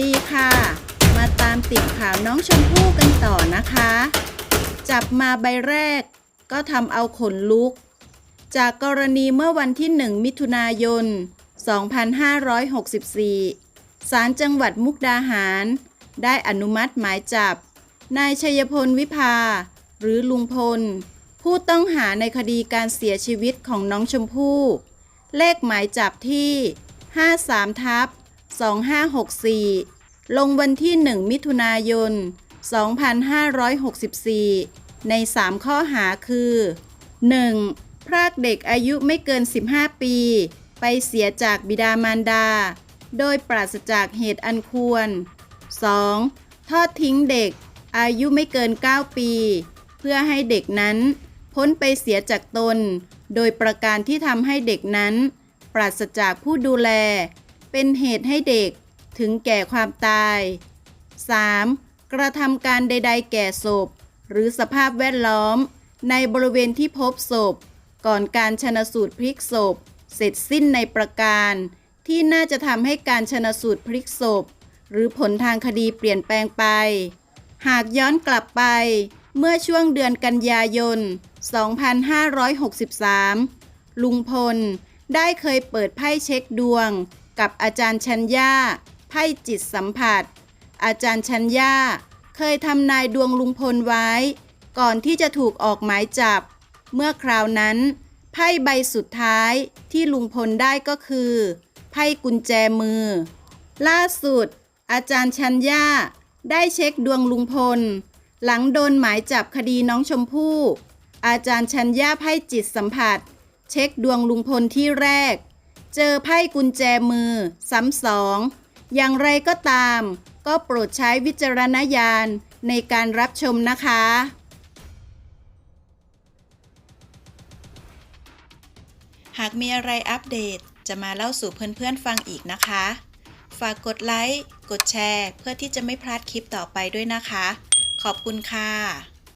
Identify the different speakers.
Speaker 1: ดีค่ะ มาติดข่าวน้องชมพู่กันต่อนะคะ จับมาใบแรก ก็ทำเอาขนลุก จากกรณีเมื่อวันที่ 1 มิถุนายน 2564 ศาลจังหวัดมุกดาหาร ได้อนุมัติหมายจับ นายชัยพลวิภา หรือลุงพล ผู้ต้องหาในคดีการเสียชีวิตของน้องชมพู่ เลขหมายจับที่ 53ทับ 2564 ลงวันที่ 1 มิถุนายน 2564 ใน 3 ข้อหาคือ 1. พรากเด็กอายุไม่เกิน 15 ปี ไปเสียจากบิดามารดา โดยปราศจากเหตุอันควร 2. ทอดทิ้งเด็กอายุไม่เกิน 9 ปี เพื่อให้เด็กนั้น พ้นไปเสียจากตน โดยประการที่ทำให้เด็กนั้น ปราศจากผู้ดูแล เป็นเหตุให้เด็กถึงแก่ความตาย 3. กระทำการใด ๆ แก่ศพ หรือสภาพแวดล้อม ในบริเวณที่พบศพ ก่อนการชนสูตรพลิกศพ เสร็จสิ้นในประการ ที่น่าจะทำให้การชนสูตรพลิกศพ หรือผลทางคดีเปลี่ยนแปลงไป หากย้อนกลับไป เมื่อช่วงเดือนกันยายน 2563 ลุงพลได้เคยเปิดไพ่เช็คดวง กับอาจารย์ชัญญาไพ่จิตสัมผัส อาจารย์ชัญญาเคยทำนายดวงลุงพลไว้ ก่อนที่จะถูกออกหมายจับ เมื่อคราวนั้น ไพ่ใบสุดท้ายที่ลุงพลได้ก็คือ ไพ่กุญแจมือ ล่าสุด อาจารย์ชัญญาได้เช็คดวงลุงพล หลังโดนหมายจับคดีน้องชมพู่ อาจารย์ชัญญาไพ่จิตสัมผัส เช็คดวงลุงพลที่แรก เจอไพ่กุญแจมือซ้ำสอง อย่างไรก็ตาม ก็โปรดใช้วิจารณญาณในการรับชมนะคะ หากมีอะไรอัปเดตจะมาเล่าสู่เพื่อนๆฟังอีกนะคะ ฝากกดไลค์ กดแชร์ เพื่อที่จะไม่พลาดคลิปต่อไปด้วยนะคะ ขอบคุณค่ะ